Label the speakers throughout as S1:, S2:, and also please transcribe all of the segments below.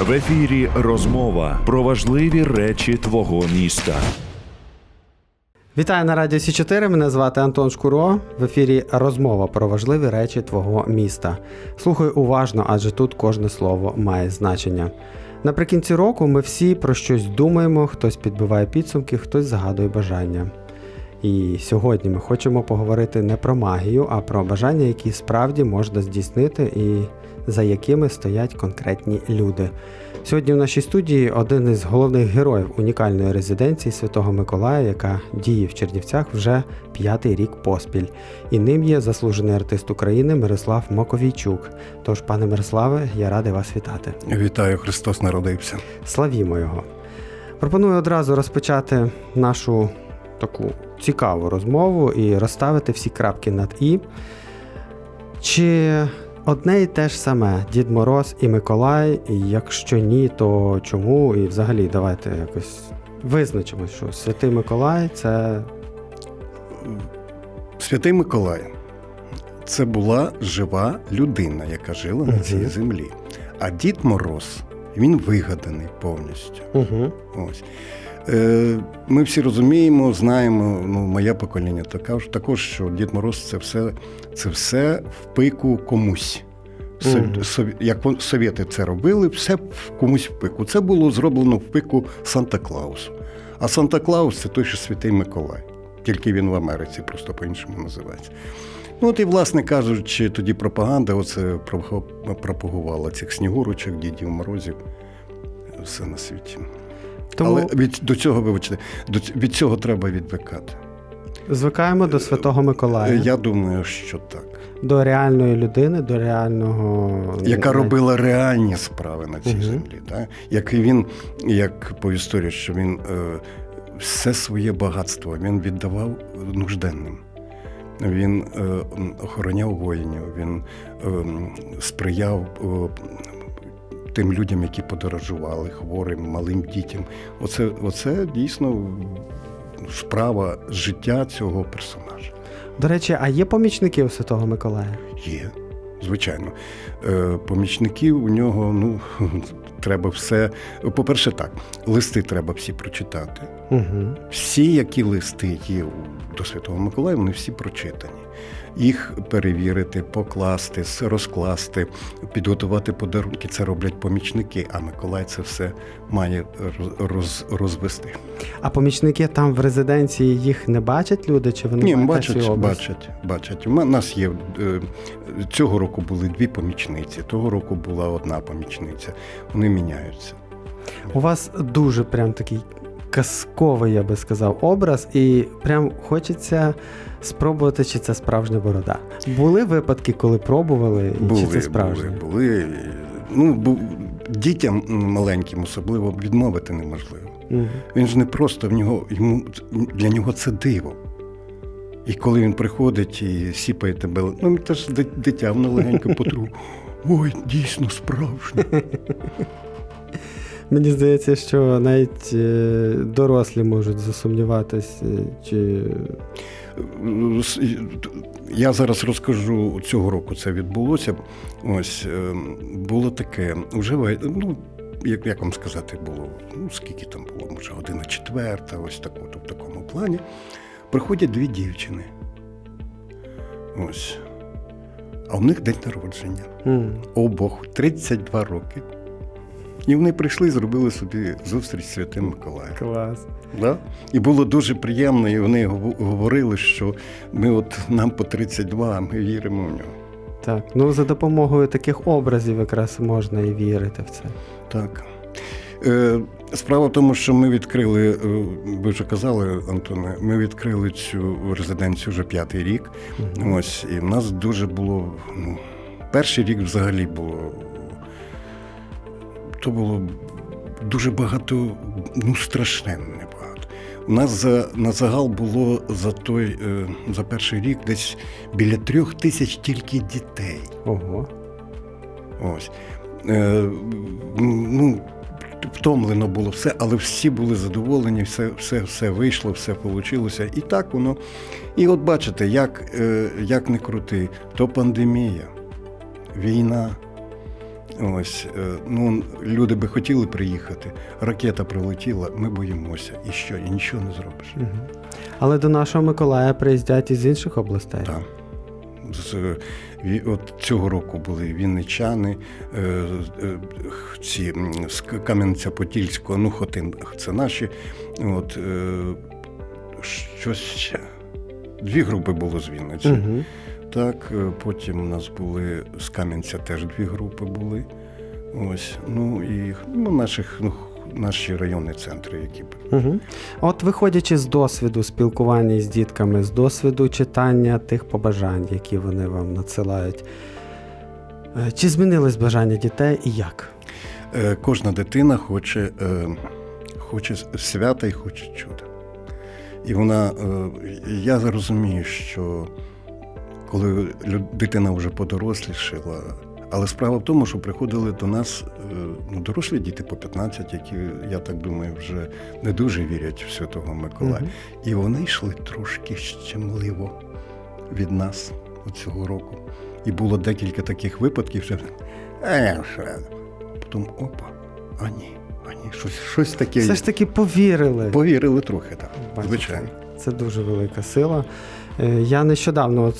S1: В ефірі розмова про важливі речі твого міста.
S2: Вітаю на радіо Сі 4 Мене звати Антон Шкуро. В ефірі розмова про важливі речі твого міста. Слухай уважно, адже тут кожне слово має значення. Наприкінці року ми всі про щось думаємо, хтось підбиває підсумки, хтось загадує бажання. І сьогодні ми хочемо поговорити не про магію, а про бажання, які справді можна здійснити і за якими стоять конкретні люди. Сьогодні в нашій студії один із головних героїв унікальної резиденції Святого Миколая, яка діє в Чернівцях вже п'ятий рік поспіль. І ним є заслужений артист України Мирослав Моковійчук. Тож, пане Мирославе, я радий вас вітати.
S3: Вітаю, Христос народився.
S2: Славімо його. Пропоную одразу розпочати нашу таку цікаву розмову і розставити всі крапки над І. Чи одне і те ж саме Дід Мороз і Миколай, і якщо ні, то чому? І взагалі давайте якось визначимо, що Святий Миколай це
S3: Святий Миколай це була жива людина, яка жила на цій землі. А Дід Мороз він вигаданий повністю.
S2: угу.
S3: Ось. Е, ми всі розуміємо, знаємо, ну, моє покоління також, також, що Дід Мороз це все, це все в пику комусь. Со-
S2: Мгм.
S3: сові- Як совєти це робили, все в комусь в пику. Це було зроблено в пику Санта-Клаусу. А Санта-Клаус це той, що Святий Миколай. Тільки він в Америці просто по-іншому називається. Ну, от і, власне кажучи, тоді пропаганда оце пропагувала цих снігурочок, дідів морозів, все на світі.
S2: Тому
S3: Але від до цього вибачте, до від цього треба відвикати.
S2: звикаємо до Святого Миколая,
S3: Е, Я думаю, що так.
S2: до реальної людини, до реального
S3: Яка робила реальні справи на цій
S2: Мгм.
S3: землі. Так? Як і він, як по історії, що він е, все своє багатство він віддавав нужденним. Він е, охороняв воїнів, він е, сприяв е, тим людям, які подорожували, хворим, малим дітям. Оце, оце дійсно справа життя цього персонажа.
S2: До речі, а є помічники у Святого Миколая?
S3: Є, звичайно. Е, помічників у нього, ну, треба все. По-перше, так, листи треба всі прочитати.
S2: Угу.
S3: Всі, які листи є до Святого Миколая, вони всі прочитані. Їх перевірити, покласти, розкласти, підготувати подарунки. Це роблять помічники, а Миколай це все має роз, роз, розвести.
S2: А помічники там в резиденції їх не бачать люди, чи вони
S3: Ні, бачать, бачать, бачать. У нас є е, цього року були дві помічниці, того року була одна помічниця. Вони міняються.
S2: У вас дуже прям такий казковий, я би сказав, образ, і прям хочеться спробувати, чи це справжня борода. Були випадки, коли пробували,
S3: Були,
S2: чи це справжня?
S3: були, були. Ну, бу- дітям маленьким особливо відмовити неможливо.
S2: Мгм.
S3: Він ж не просто в нього йому для нього це диво. І коли він приходить і сіпає тебе, ну це ж ди- дитя, воно легенько потру. Ой, дійсно справжнє.
S2: Мені здається, що навіть е, дорослі можуть засумніватись, е, чи
S3: Я зараз розкажу цього року це відбулося. Ось е, було таке, вже ну, як, як вам сказати, було, ну скільки там було, може, година четверта, ось так, от, в такому плані. Приходять дві дівчини. Ось. А у них день народження.
S2: М,
S3: Обох 32 роки. І вони прийшли зробили собі зустріч з Святим Миколаєм.
S2: клас.
S3: Да? І було дуже приємно, і вони говорили, що ми от нам по 32, а ми віримо в нього.
S2: Так, ну за допомогою таких образів якраз можна і вірити в це.
S3: Так. Е, справа в тому, що ми відкрили, е, ви вже казали, Антоне, ми відкрили цю резиденцію вже п'ятий рік.
S2: Мгм.
S3: Ось, і в нас дуже було. Ну, перший рік взагалі було. То було дуже багато, ну, страшенно багато. У нас за, на загал було за той, е, за перший рік десь біля трьох тисяч тільки дітей.
S2: Ого.
S3: Ось. Е, ну, втомлено було все, але всі були задоволені, все, все, все вийшло, все вийшло. І так воно. І от бачите, як, е, як не крути, то пандемія, війна. Ось, е, ну, люди би хотіли приїхати, ракета прилетіла, ми боїмося. І що? І нічого не зробиш.
S2: Мгм. Але до нашого Миколая приїздять із інших областей.
S3: Так. З, от цього року були вінничани, е, е, ці з Кам'янця-Подільського, ну Хотин, це наші. От, щось ще. Дві групи було з Вінниці.
S2: Угу.
S3: Так, е, потім у нас були з Кам'янця теж дві групи були. Ось, ну і ну, наших, ну, наші районні центри, які б.
S2: Угу. От виходячи з досвіду спілкування з дітками, з досвіду читання тих побажань, які вони вам надсилають, е, чи змінились бажання дітей і як?
S3: Е, Кожна дитина хоче, е, хоче свята і хоче чуда. І вона, е, я розумію, що коли дитина вже подорослішала, але справа в тому, що приходили до нас е, ну, дорослі діти по 15, які, я так думаю, вже не дуже вірять в Святого Миколая.
S2: Мгм.
S3: І вони йшли трошки щемливо від нас цього року. І було декілька таких випадків, що що? потім опа, а ні, а ні, щось, щось таке.
S2: Все ж таки повірили.
S3: Повірили трохи, так.
S2: Бачите,
S3: Звичайно.
S2: Це дуже велика сила. Е, Я нещодавно, от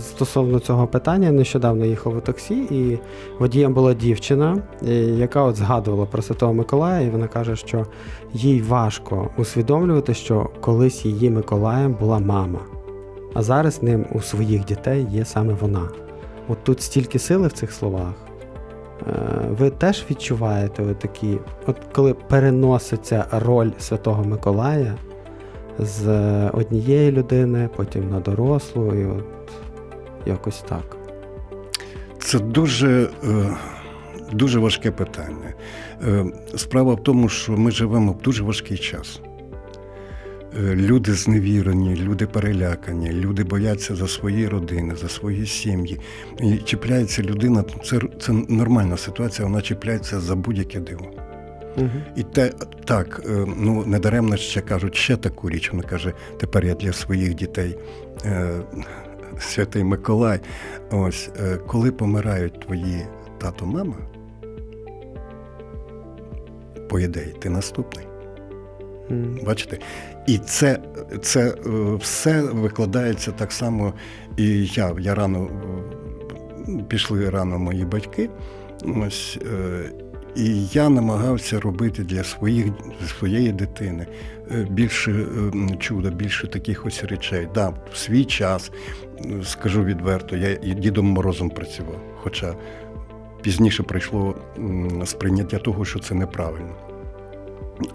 S2: стосовно цього питання, нещодавно їхав у таксі, і водієм була дівчина, е, яка от згадувала про Святого Миколая, і вона каже, що їй важко усвідомлювати, що колись її Миколаєм була мама, а зараз ним у своїх дітей є саме вона. От тут стільки сили в цих словах. Е, Ви теж відчуваєте от такі, от коли переноситься роль Святого Миколая з однієї людини, потім на дорослу, і от якось так.
S3: Це дуже, е, дуже важке питання. Е, Справа в тому, що ми живемо в дуже важкий час. Е, Люди зневірені, люди перелякані, люди бояться за свої родини, за свої сім'ї. І чіпляється людина, це, це нормальна ситуація, вона чіпляється за будь-яке диво.
S2: Угу.
S3: І те, так, е, ну недаремно ще кажуть ще таку річ. Вона каже, тепер я для своїх дітей е, святий Миколай. Ось, е, коли помирають твої тато, мама, по ідеї, ти наступний. Бачите? І це, це все викладається так само. І я, я рано пішли рано мої батьки. Ось, і я намагався робити для своїх, своєї дитини е, більше е, чуда, більше таких ось речей. Да, в свій час, скажу відверто, я Дідом Морозом працював. Хоча пізніше прийшло сприйняття того, що це неправильно.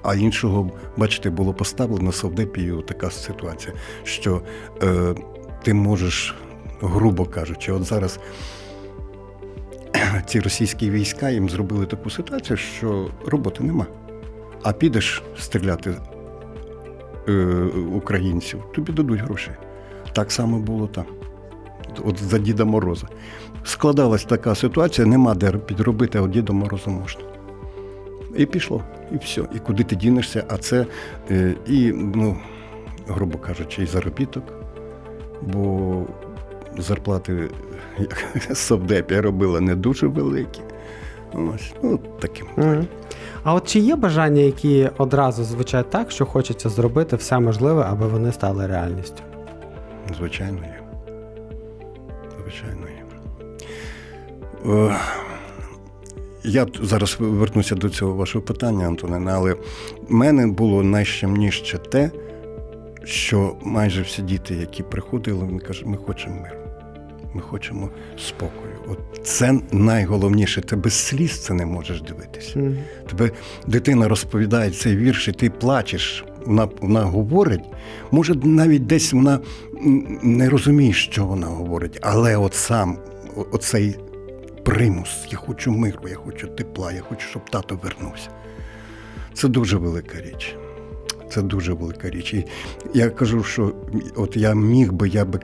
S3: А іншого, бачите, було поставлено совдепію така ситуація, що е, ти можеш, грубо кажучи, от зараз ці російські війська їм зробили таку ситуацію, що роботи нема. А підеш стріляти е, українців, тобі дадуть гроші. Так само було там. От за Діда Мороза. Складалась така ситуація, нема де підробити, а от Діда Мороза можна. І пішло, і все. І куди ти дінешся? А це е, і, ну, грубо кажучи, і заробіток, бо зарплати як совдепі робила не дуже великі. Ось, ну, таким.
S2: Мгм. А от чи є бажання, які одразу звучать так, що хочеться зробити все можливе, аби вони стали реальністю?
S3: Звичайно є. Звичайно є. Е, Я зараз вернуся до цього вашого питання, Антонина, але в мене було найщемніше те, що майже всі діти, які приходили, вони кажуть, ми хочемо миру. Ми хочемо спокою. От це найголовніше. Ти без сліз це не можеш дивитися.
S2: Мгм.
S3: Тебе дитина розповідає цей вірш, і ти плачеш. Вона, вона говорить. Може, навіть десь вона не розуміє, що вона говорить, але от сам оцей примус. Я хочу миру, я хочу тепла, я хочу, щоб тато вернувся. Це дуже велика річ. Це дуже велика річ. І я кажу, що от я міг би, я би,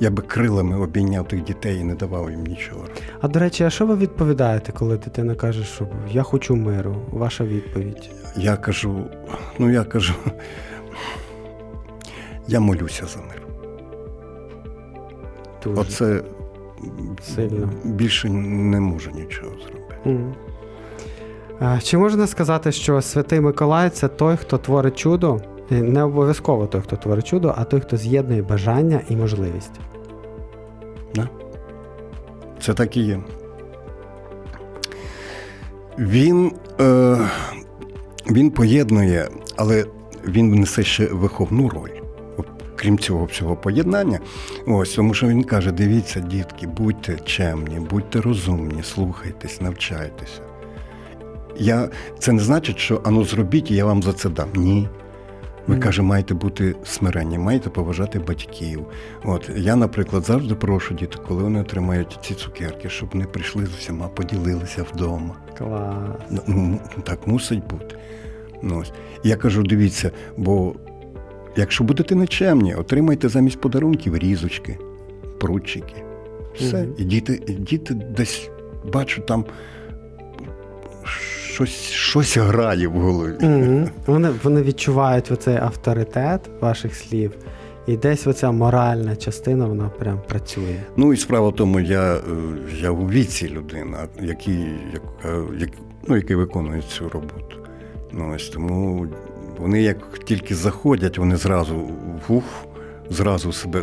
S3: я би крилами обійняв тих дітей і не давав їм нічого.
S2: А до речі, а що ви відповідаєте, коли дитина каже, що я хочу миру? Ваша відповідь?
S3: Я кажу, ну я кажу, я молюся за мир.
S2: Дуже
S3: Оце
S2: сильно.
S3: більше не можу нічого зробити.
S2: Е, Чи можна сказати, що Святий Миколай це той, хто творить чудо? І Не обов'язково той, хто творить чудо, а той, хто з'єднує бажання і можливість.
S3: Да? Це так і є. Він, е, він поєднує, але він несе ще виховну роль. Крім цього всього поєднання, ось тому що він каже: дивіться, дітки, будьте чемні, будьте розумні, слухайтесь, навчайтеся. Я, це не значить, що ану зробіть, і я вам за це дам. Ні.
S2: Мгм.
S3: каже, маєте бути смиренні, маєте поважати батьків. От я, наприклад, завжди прошу діток, коли вони отримають ці цукерки, щоб вони прийшли з усіма, поділилися вдома.
S2: Клас.
S3: Ну, так мусить бути. Ну, ось. Я кажу, дивіться, бо якщо будете нечемні, отримайте замість подарунків різочки, прутчики. Все.
S2: Мгм.
S3: І діти, діти десь бачу, там щось, щось грає в голові.
S2: Мгм. Вони, вони відчувають оцей авторитет ваших слів, і десь оця моральна частина вона прям працює.
S3: Ну і справа в тому, я, е, я у віці людина, який, яка, як, ну, який виконує цю роботу. Ну, ось тому вони як тільки заходять, вони зразу вух, зразу себе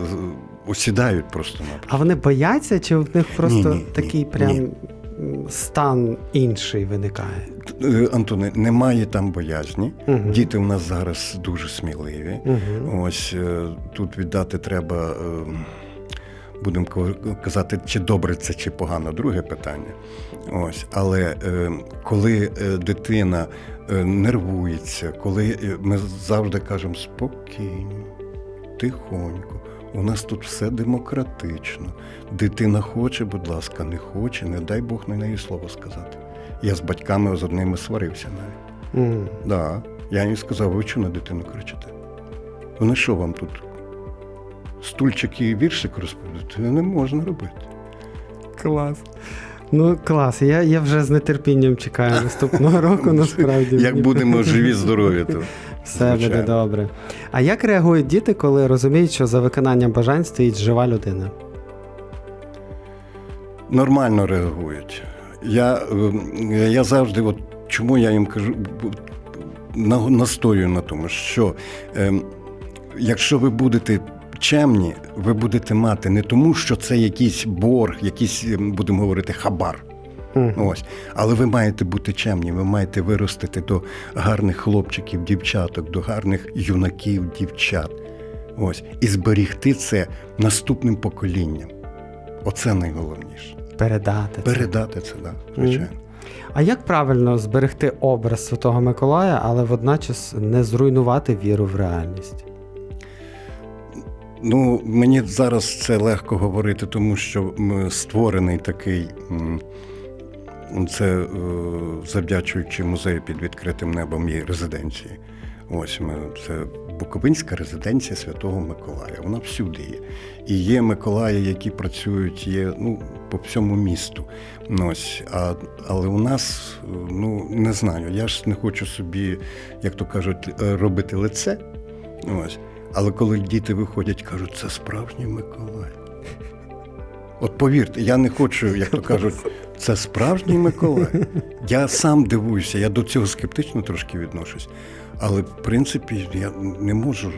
S3: осідають просто на
S2: А вони бояться, чи в них просто
S3: Ні, ні,
S2: такий
S3: ні,
S2: прям стан інший виникає?
S3: Е, Антоне, немає там боязні.
S2: Мгм.
S3: Діти у нас зараз дуже сміливі.
S2: Угу.
S3: Ось е, тут віддати треба, е, будемо казати, чи добре це, чи погано, друге питання. Ось, але е, коли дитина нервується, коли ми завжди кажемо спокійно, тихонько. У нас тут все демократично. Дитина хоче, будь ласка, не хоче, не дай Бог на неї слово сказати. Я з батьками з одними сварився навіть.
S2: Угу.
S3: Да. Я їм сказав, ви чого на дитину кричите? Вони що вам тут? Стульчик і віршик розповідати? Не можна робити.
S2: Клас. Ну, клас. Я, я вже з нетерпінням чекаю наступного року, насправді.
S3: Як будемо живі, здорові, то
S2: Все буде добре. А як реагують діти, коли розуміють, що за виконанням бажань стоїть жива людина?
S3: нормально реагують. Я, е, я завжди, от чому я їм кажу, настоюю на тому, що е, якщо ви будете чемні, ви будете мати не тому, що це якийсь борг, якийсь, е, будемо говорити, хабар. Ось. Але ви маєте бути чемні, ви маєте виростити до гарних хлопчиків, дівчаток, до гарних юнаків, дівчат. Ось. І зберігти це наступним поколінням. Оце найголовніше.
S2: Передати. це.
S3: Передати це, да, звичайно.
S2: А як правильно зберегти образ Святого Миколая, але водночас не зруйнувати віру в реальність?
S3: Ну, мені зараз це легко говорити, тому що створений такий. Це е, завдячуючи музею під відкритим небом і резиденції. Ось ми це Буковинська резиденція Святого Миколая. Вона всюди є. І є Миколаї, які працюють, є ну, по всьому місту. Ось, а, але у нас, ну не знаю, я ж не хочу собі, як то кажуть, робити лице. Ось. Але коли діти виходять, кажуть, це справжній Миколай. От повірте, я не хочу, як то кажуть, це справжній Миколай. Я сам дивуюся, я до цього скептично трошки відношусь. Але в принципі я не можу.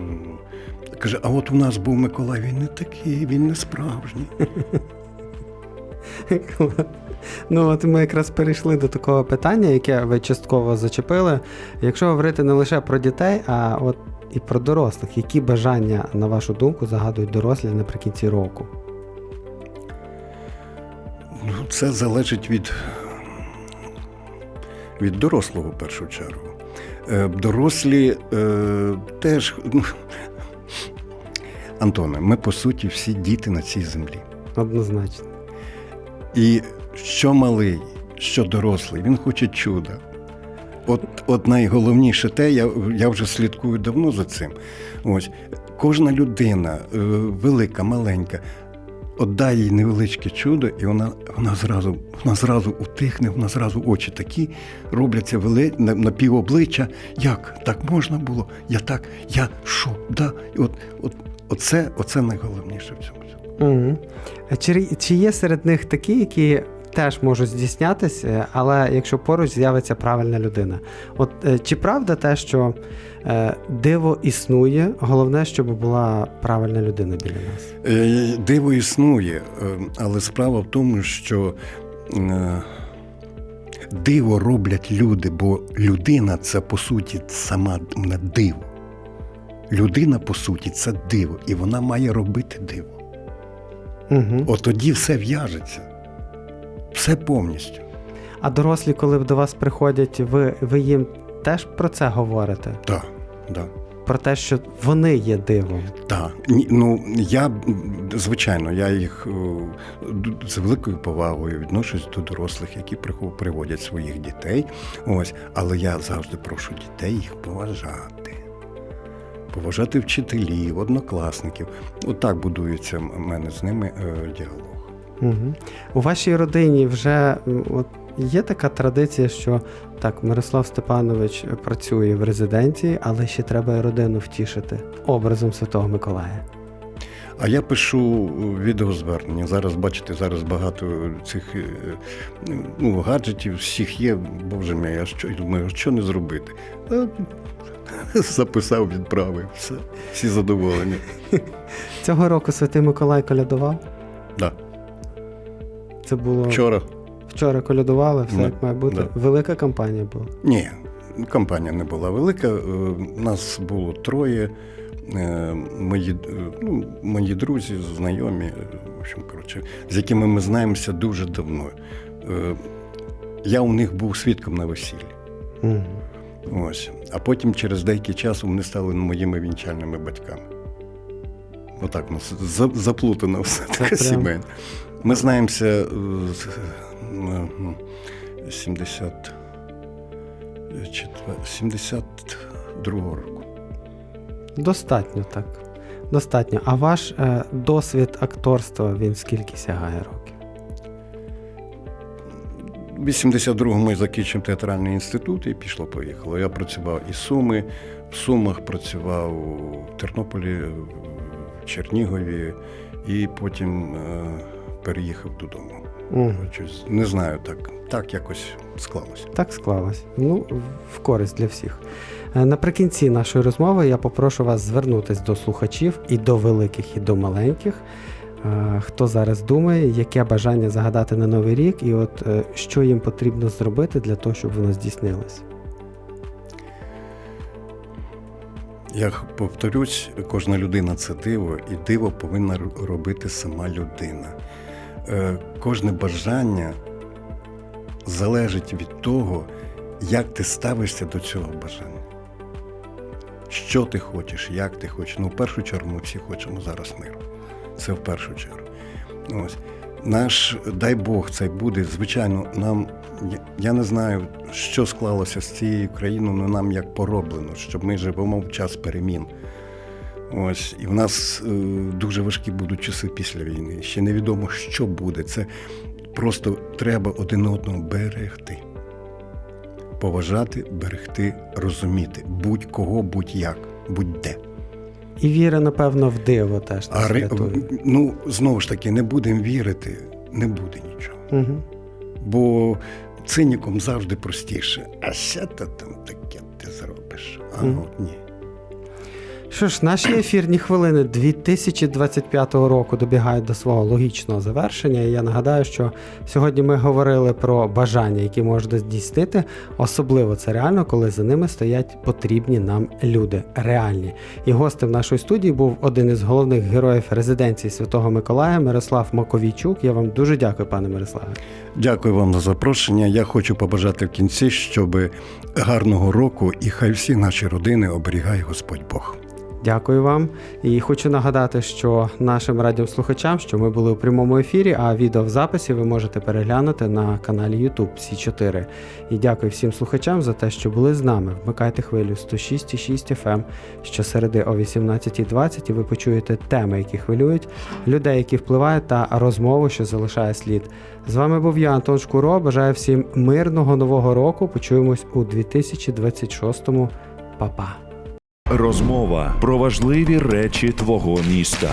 S3: Каже, а от у нас був Миколай, він не такий, він не справжній.
S2: Ну, от ми якраз перейшли до такого питання, яке ви частково зачепили. Якщо говорити не лише про дітей, а от і про дорослих, які бажання, на вашу думку, загадують дорослі наприкінці року?
S3: Ну, це залежить від, від дорослого в першу чергу. Е, Дорослі е, теж. Ну, Антоне, ми по суті всі діти на цій землі.
S2: Однозначно.
S3: І що малий, що дорослий, він хоче чуда. От, от найголовніше те, я, я вже слідкую давно за цим. Ось кожна людина, е, велика, маленька, от дай їй невеличке чудо, і вона, вона зразу вона зразу утихне, вона зразу очі такі робляться вели, на, півобличчя. Як так можна було? Я так, я що? Да? От, от, оце, оце найголовніше в цьому.
S2: Угу. А чи, чи є серед них такі, які теж можуть здійснятися, е, але якщо поруч з'явиться правильна людина. От е, чи правда те, що е, диво існує, головне, щоб була правильна людина біля нас?
S3: Диво існує, але справа в тому, що диво роблять люди, бо людина це по суті сама диво. Людина, по суті, це диво, і вона має робити диво.
S2: Угу.
S3: От тоді все в'яжеться. Все повністю.
S2: А дорослі, коли до вас приходять, ви, ви їм теж про це говорите?
S3: Так, так.
S2: Про те, що вони є дивом.
S3: Так, ну я звичайно, я їх е, з великою повагою відношусь до дорослих, які приводять своїх дітей. Ось, але я завжди прошу дітей їх поважати. Поважати вчителів, однокласників. Отак будується в мене з ними е, діалог.
S2: Угу. У вашій родині вже от, є така традиція, що так, Мирослав Степанович працює в резиденції, але ще треба і родину втішити образом Святого Миколая.
S3: А я пишу відеозвернення. Зараз бачите, зараз багато цих е, ну, гаджетів всіх є. Боже мій, а що думаю, що не зробити? Та, записав, відправив. Все, всі задоволені.
S2: Цього року Святий Миколай колядував.
S3: Да.
S2: Це було
S3: Вчора
S2: вчора колядували, все
S3: Ну,
S2: як має бути.
S3: да.
S2: Велика кампанія була.
S3: ні, компанія не була велика. е, Нас було троє. Е, Мої, е, ну, мої друзі, знайомі, в общем, коротше, з якими ми знаємося дуже давно. Я у них був свідком на весіллі.
S2: Угу.
S3: Ось. А потім через деякий час вони стали моїми вінчальними батьками. Отак у нас заплутано все таке сімейне. Ми знаємося з е, ну, 70, 72 року.
S2: Достатньо так. Достатньо. А ваш е, досвід акторства він скільки сягає років?
S3: У 82-му я закінчив театральний інститут і пішло-поїхало. Я працював і Суми, в Сумах працював в Тернополі, в Чернігові, і потім е, переїхав додому.
S2: Угу.
S3: Щось, не знаю, так, так якось склалося.
S2: Так склалось. Ну, в користь для всіх. Е, Наприкінці нашої розмови я попрошу вас звернутися до слухачів і до великих, і до маленьких. Е, Хто зараз думає, яке бажання загадати на новий рік, і от е, що їм потрібно зробити для того, щоб воно здійснилось.
S3: Я повторюсь, кожна людина це диво, і диво повинна робити сама людина. Е, Кожне бажання залежить від того, як ти ставишся до цього бажання. Що ти хочеш, як ти хочеш. Ну, в першу чергу, ми всі хочемо зараз миру. Це в першу чергу. Ось. Наш, дай Бог, це буде. Звичайно, нам я- не знаю, що склалося з цією країною, але нам як пороблено, що ми живемо в час перемін. Ось, і в нас е, дуже важкі будуть часи після війни. Ще невідомо, що буде. Це просто треба один одного берегти. Поважати, берегти, розуміти. Будь-кого, будь-як, будь-де.
S2: І віра, напевно, в диво теж
S3: А ри- ну, знову ж таки, не будемо вірити, не буде нічого.
S2: Угу.
S3: Бо циніком завжди простіше. А що то там таке ти зробиш? А
S2: Мгм.
S3: от ні.
S2: Що ж, наші ефірні хвилини 2025 року добігають до свого логічного завершення. І я нагадаю, що сьогодні ми говорили про бажання, які можна здійснити. Особливо це реально, коли за ними стоять потрібні нам люди, реальні. І гостем нашої студії був один із головних героїв резиденції Святого Миколая Мирослав Маковійчук. Я вам дуже дякую, пане Мирославе.
S3: Дякую вам за запрошення. Я хочу побажати в кінці, щоб гарного року і хай всі наші родини оберігає Господь Бог.
S2: Дякую вам. І хочу нагадати, що нашим радіослухачам, що ми були у прямому ефірі, а відео в записі ви можете переглянути на каналі YouTube Сі4. І дякую всім слухачам за те, що були з нами. Вмикайте хвилю 106,6 FM щосереди о 18.20 і ви почуєте теми, які хвилюють, людей, які впливають, та розмову, що залишає слід. З вами був я, Антон Шкуро. Бажаю всім мирного нового року. Почуємось у 2026-му. Па-па!
S1: Розмова про важливі речі твого міста.